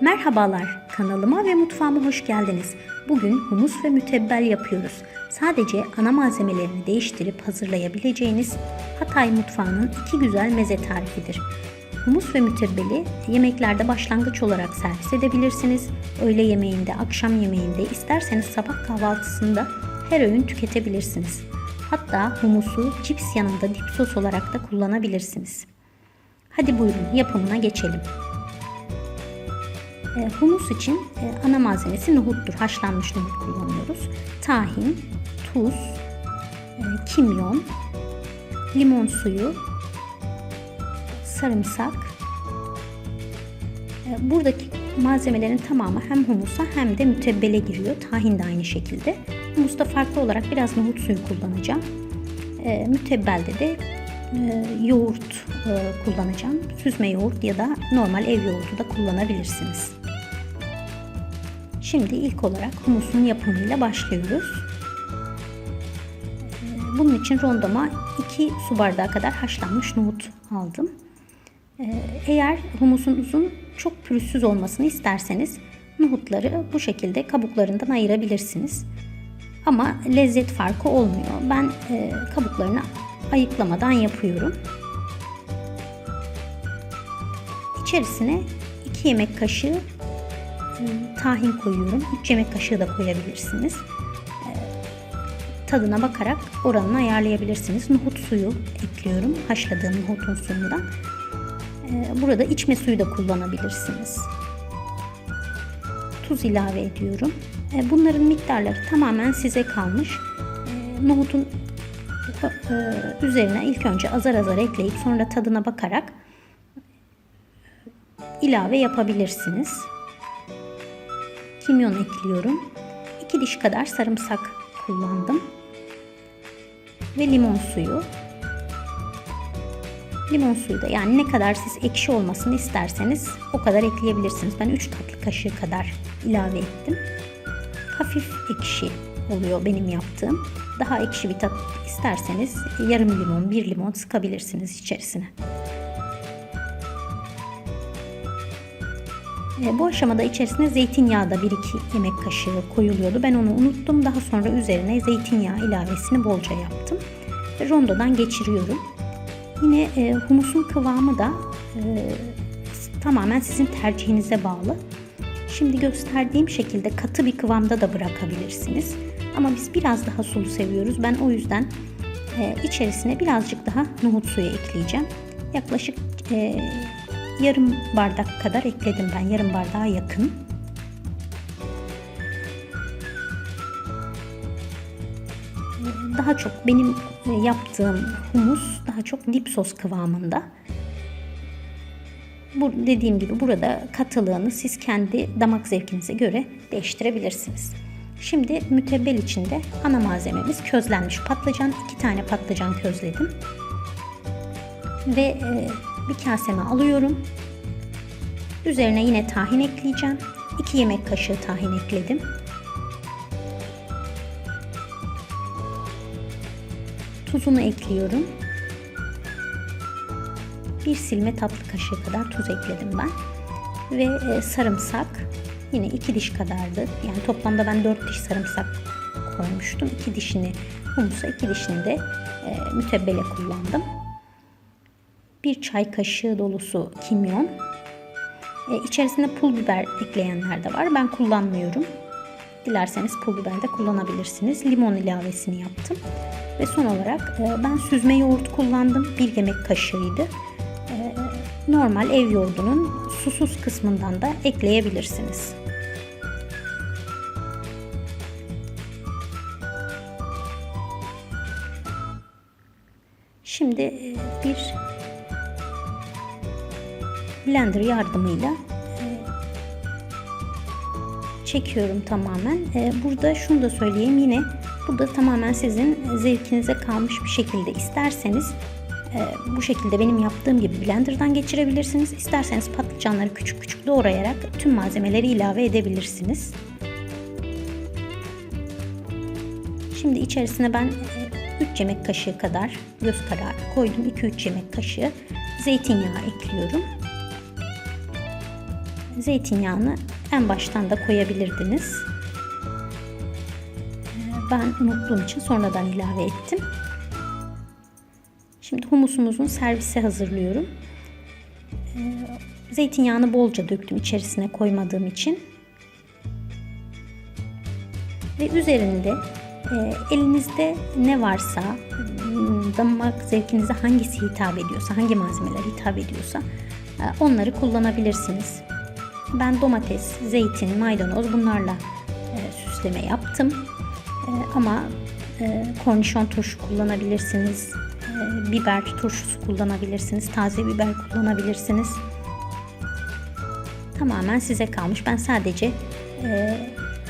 Merhabalar, kanalıma ve mutfağıma hoş geldiniz. Bugün humus ve mütebbel yapıyoruz. Sadece ana malzemelerini değiştirip hazırlayabileceğiniz Hatay mutfağının iki güzel meze tarifidir. Humus ve mütebbeli yemeklerde başlangıç olarak servis edebilirsiniz. Öğle yemeğinde, akşam yemeğinde, isterseniz sabah kahvaltısında her öğün tüketebilirsiniz. Hatta humusu cips yanında dip sos olarak da kullanabilirsiniz. Hadi buyurun yapımına geçelim. E, humus için e, ana malzemesi nohuttur. Haşlanmış nohut kullanıyoruz. Tahin, tuz, e, kimyon, limon suyu, sarımsak. Buradaki malzemelerin tamamı hem humusa hem de mütebbele giriyor. Tahin de aynı şekilde. Humusta farklı olarak biraz nohut suyu kullanacağım. E, mütebbelde de yoğurt kullanacağım. Süzme yoğurt ya da normal ev yoğurdu da kullanabilirsiniz. Şimdi ilk olarak humusun yapımıyla başlıyoruz. E, Bunun için rondoma 2 su bardağı kadar haşlanmış nohut aldım. E, Eğer humusunuzun çok pürüzsüz olmasını isterseniz nohutları bu şekilde kabuklarından ayırabilirsiniz. Ama lezzet farkı olmuyor. Ben e, kabuklarını ayıklamadan yapıyorum. İçerisine 2 yemek kaşığı tahin koyuyorum. 3 yemek kaşığı da koyabilirsiniz. E, Tadına bakarak oranını ayarlayabilirsiniz. Nohut suyu ekliyorum. Haşladığım nohutun suyundan. E, Burada içme suyu da kullanabilirsiniz. Tuz ilave ediyorum. E, Bunların miktarları tamamen size kalmış. Nohutun e, üzerine ilk önce azar azar ekleyip sonra tadına bakarak ilave yapabilirsiniz. Kimyon ekliyorum. 2 diş kadar sarımsak kullandım. Ve limon suyu. Limon suyu da yani ne kadar siz ekşi olmasını isterseniz o kadar ekleyebilirsiniz. Ben 3 tatlı kaşığı kadar ilave ettim. Hafif ekşi oluyor benim yaptığım. Daha ekşi bir tat isterseniz yarım limon, bir limon sıkabilirsiniz içerisine. E, bu aşamada içerisine zeytinyağı da 1-2 yemek kaşığı koyuluyordu. Ben onu unuttum. Daha sonra üzerine zeytinyağı ilavesini bolca yaptım. Rondodan geçiriyorum. Yine e, humusun kıvamı da e, tamamen sizin tercihinize bağlı. Şimdi gösterdiğim şekilde katı bir kıvamda da bırakabilirsiniz. Ama biz biraz daha sulu seviyoruz. Ben o yüzden e, içerisine birazcık daha nohut suyu ekleyeceğim. Yaklaşık yarım bardak kadar ekledim ben. Yarım bardağa yakın. Daha çok benim e, yaptığım humus daha çok dip sos kıvamında. Bu dediğim gibi burada katılığını siz kendi damak zevkinize göre değiştirebilirsiniz. Şimdi mütebbel içinde ana malzememiz közlenmiş patlıcan. iki tane patlıcan közledim. Ve e, bir kaseme alıyorum. Üzerine yine tahin ekleyeceğim. 2 yemek kaşığı tahin ekledim. Tuzunu ekliyorum. Bir silme tatlı kaşığı kadar tuz ekledim ben. Ve e, sarımsak yine 2 diş kadardı. Yani toplamda ben 4 diş sarımsak koymuştum. 2 dişini humusa, 2 dişini de e, mütebbele kullandım. Bir çay kaşığı dolusu kimyon. E, içerisine pul biber ekleyenler de var. Ben kullanmıyorum. Dilerseniz pul biber de kullanabilirsiniz. Limon ilavesini yaptım. Ve son olarak e, ben süzme yoğurt kullandım. Bir yemek kaşığıydı. E, normal ev yoğurdunun susuz kısmından da ekleyebilirsiniz. Şimdi e, bir blender yardımıyla e, çekiyorum tamamen. E, Burada şunu da söyleyeyim yine bu da tamamen sizin zevkinize kalmış bir şekilde isterseniz e, bu şekilde benim yaptığım gibi blenderdan geçirebilirsiniz. İsterseniz patlıcanları küçük küçük doğrayarak tüm malzemeleri ilave edebilirsiniz. Şimdi içerisine ben 3 yemek kaşığı kadar göz kararı koydum. 2-3 yemek kaşığı zeytinyağı ekliyorum. Zeytinyağını en baştan da koyabilirdiniz. Ben unuttuğum için sonradan ilave ettim. Şimdi humusumuzun servise hazırlıyorum. Zeytinyağını bolca döktüm içerisine koymadığım için. Ve üzerinde e, elinizde ne varsa damak zevkinize hangisi hitap ediyorsa, hangi malzemeler hitap ediyorsa e, onları kullanabilirsiniz. Ben domates, zeytin, maydanoz bunlarla e, süsleme yaptım. E, ama e, kornişon turşu kullanabilirsiniz, e, biber turşusu kullanabilirsiniz, taze biber kullanabilirsiniz. Tamamen size kalmış. Ben sadece e,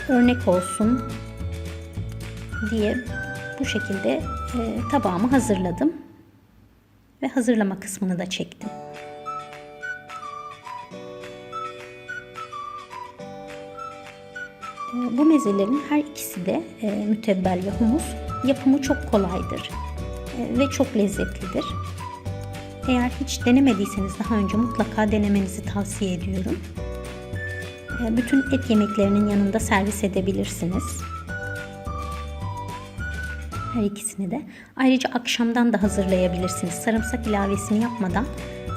örnek olsun diye bu şekilde e, tabağımı hazırladım ve hazırlama kısmını da çektim. Bu mezelerin her ikisi de e, mütebbel ve humus yapımı çok kolaydır e, ve çok lezzetlidir. Eğer hiç denemediyseniz daha önce mutlaka denemenizi tavsiye ediyorum. E, bütün et yemeklerinin yanında servis edebilirsiniz. Her ikisini de. Ayrıca akşamdan da hazırlayabilirsiniz. Sarımsak ilavesini yapmadan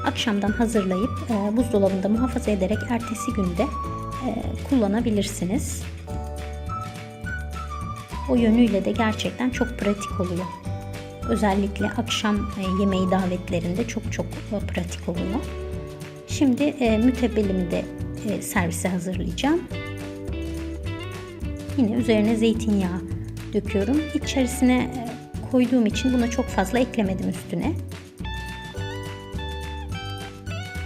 akşamdan hazırlayıp buzdolabında muhafaza ederek ertesi günde kullanabilirsiniz. O yönüyle de gerçekten çok pratik oluyor. Özellikle akşam e, yemeği davetlerinde çok çok e, pratik oluyor. Şimdi e, mütebbelimi de e, servise hazırlayacağım. Yine üzerine zeytinyağı döküyorum. İçerisine e, koyduğum için buna çok fazla eklemedim üstüne.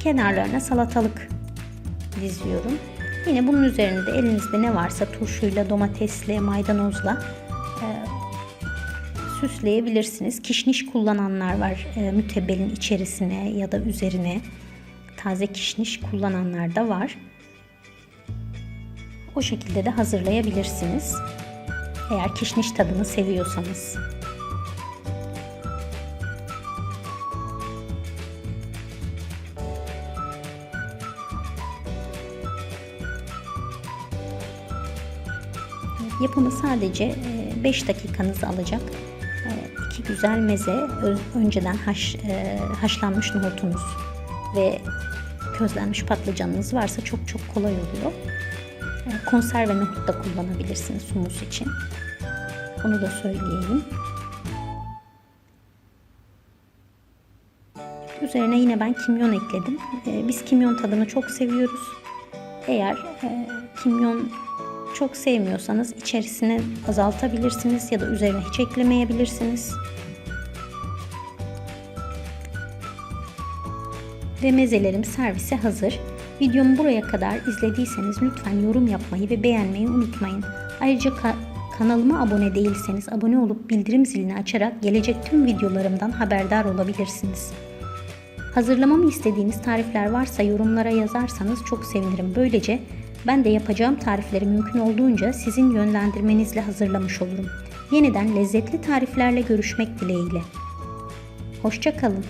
Kenarlarına salatalık diziyorum. Yine bunun üzerinde elinizde ne varsa turşuyla, domatesle, maydanozla e, süsleyebilirsiniz. Kişniş kullananlar var e, mütebbelin içerisine ya da üzerine. Taze kişniş kullananlar da var. O şekilde de hazırlayabilirsiniz. Eğer kişniş tadını seviyorsanız. Yapımı sadece 5 dakikanızı alacak. İki güzel meze, önceden haş, haşlanmış nohutunuz ve közlenmiş patlıcanınız varsa çok çok kolay oluyor. Konserve nohut da kullanabilirsiniz humus için. Onu da söyleyeyim. Üzerine yine ben kimyon ekledim. Biz kimyon tadını çok seviyoruz. Eğer kimyon çok sevmiyorsanız içerisine azaltabilirsiniz ya da üzerine hiç eklemeyebilirsiniz. Ve mezelerim servise hazır. Videomu buraya kadar izlediyseniz lütfen yorum yapmayı ve beğenmeyi unutmayın. Ayrıca ka- kanalıma abone değilseniz abone olup bildirim zilini açarak gelecek tüm videolarımdan haberdar olabilirsiniz. Hazırlamamı istediğiniz tarifler varsa yorumlara yazarsanız çok sevinirim. Böylece ben de yapacağım tarifleri mümkün olduğunca sizin yönlendirmenizle hazırlamış olurum. Yeniden lezzetli tariflerle görüşmek dileğiyle. Hoşçakalın.